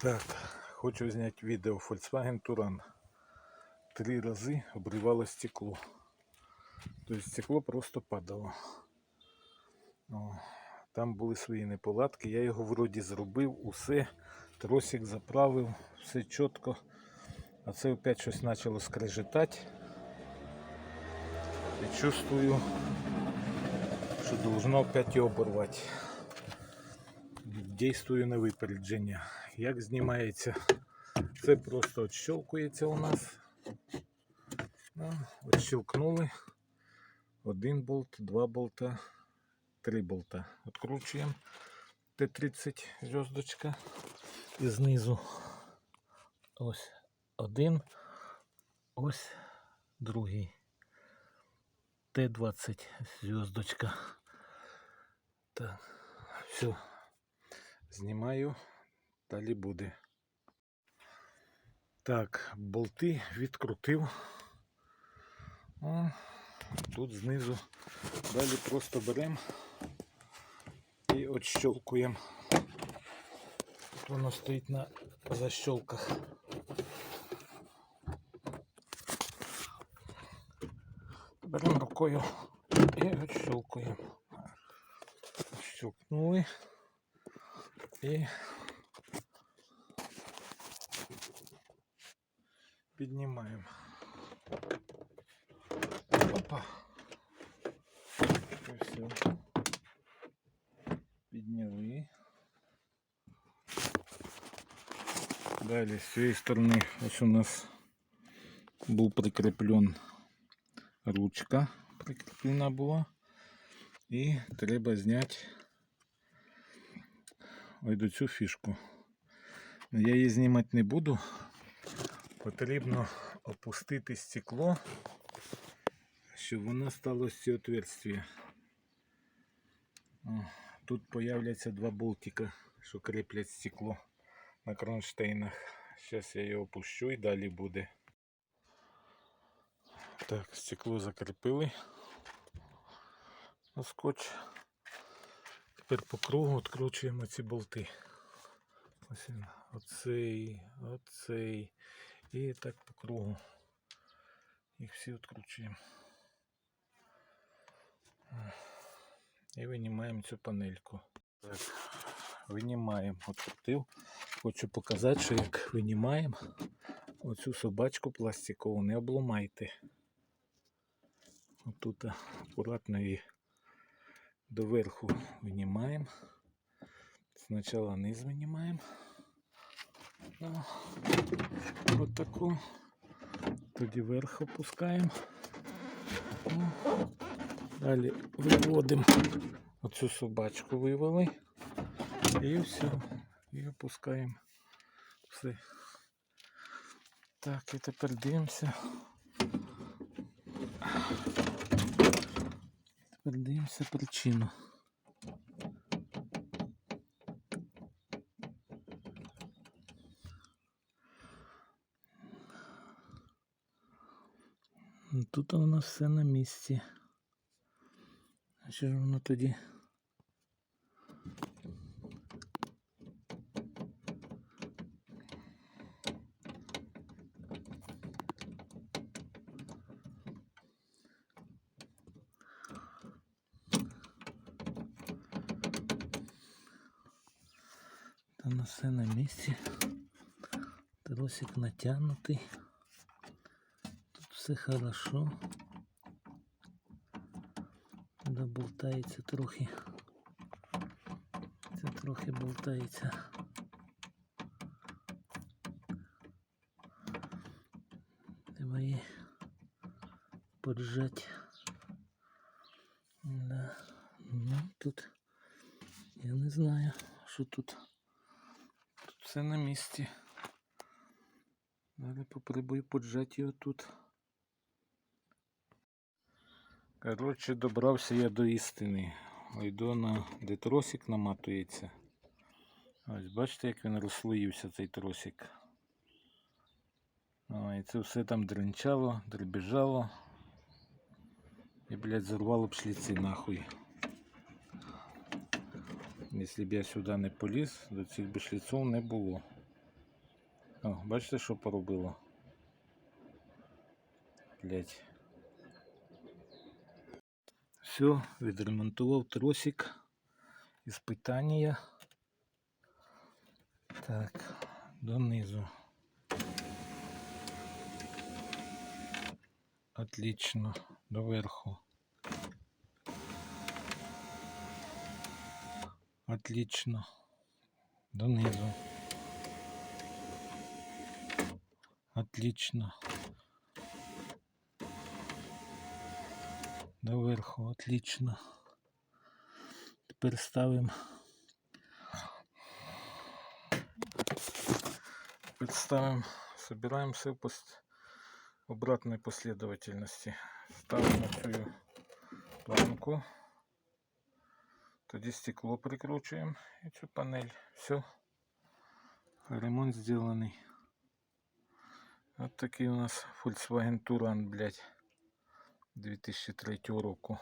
Так, хочу зняти відео Volkswagen Touran. Три рази обривало стекло. Тобто стекло просто падало. О, там були свої неполадки. Я його вроді зробив, усе. Тросик заправив, все чітко. А це опять щось почало скрежетати. І чувствую, що должно опять його оборвати. Дійствую на випередження. Як знімається? Це просто відщелкується у нас. Ну, Відщелкнули. Один болт, два болта, три болта. Откручуємо Т-30 зв'язочка. І знизу ось один, ось другий. Т-20 зв'язочка. Так, все. Знімаю, далі буде. Так, болти відкрутив. О, тут знизу. Далі просто беремо і отщелкуємо. Тут воно стоїть на защелках. Беремо рукою і отщелкуємо. Щелкнули. І піднімаємо. Опа. І все. Підняли. Далі з цієї сторони ось у нас був прикріплен ручка, прикріплена була. І треба зняти ось цю фішку. Я її знімати не буду. Потрібно опустити стекло, щоб воно стало з цього. Тут появляться два болтика, що кріплять стекло на кронштейнах. Зараз я його опущу і далі буде. Так, стекло закріпили на скотч. Тепер по кругу відкручуємо ці болти. Оцей, оцей. І так по кругу. Їх всі відкручуємо. І винімаємо цю панельку. Так, винімаємо. Открутив. Хочу показати, що як винімаємо оцю собачку пластикову, не обламайте. Отут акуратно її доверху винімаємо. Спочатку низ винімаємо. Ну, от таку. Тоді верх опускаємо. Далі виводимо оцю собачку вивели. І все. І опускаємо все. Так, і тепер дивимося. Тепер дивимося причину. Тут у нас все на місці. А що ж воно тоді? Та на все на місці. Тросик натягнутий. Все хорошо. Да болтається трохи. Це трохи болтається. Треба її поджати. Да. Ну, тут я не знаю, що тут. Тут все на місці. Далі попробую поджати його тут. Коротше, добрався я до істини. Йду на де тросик наматується. Ось бачите, як він розслоївся цей тросик. О, і це все там дринчало, дребіжало. І, блядь, зарвало б шліці нахуй. Якщо б я сюди не поліз, до цих би шліців не було. О, бачите, що поробило? Блять. Все, відремонтував тросик. Іспитання. Так, донизу. Отлично. Доверху. Отлично. Донизу. Отлично. Доверху, отлично. Тепер ставимо. Тепер ставимо, собираем все в пос- обратной последовательности. Ставимо цю планку. Тоді стекло прикручуємо і цю панель. Все. Ремонт зроблений. От такий у нас Volkswagen Touran, блядь, 2003 року.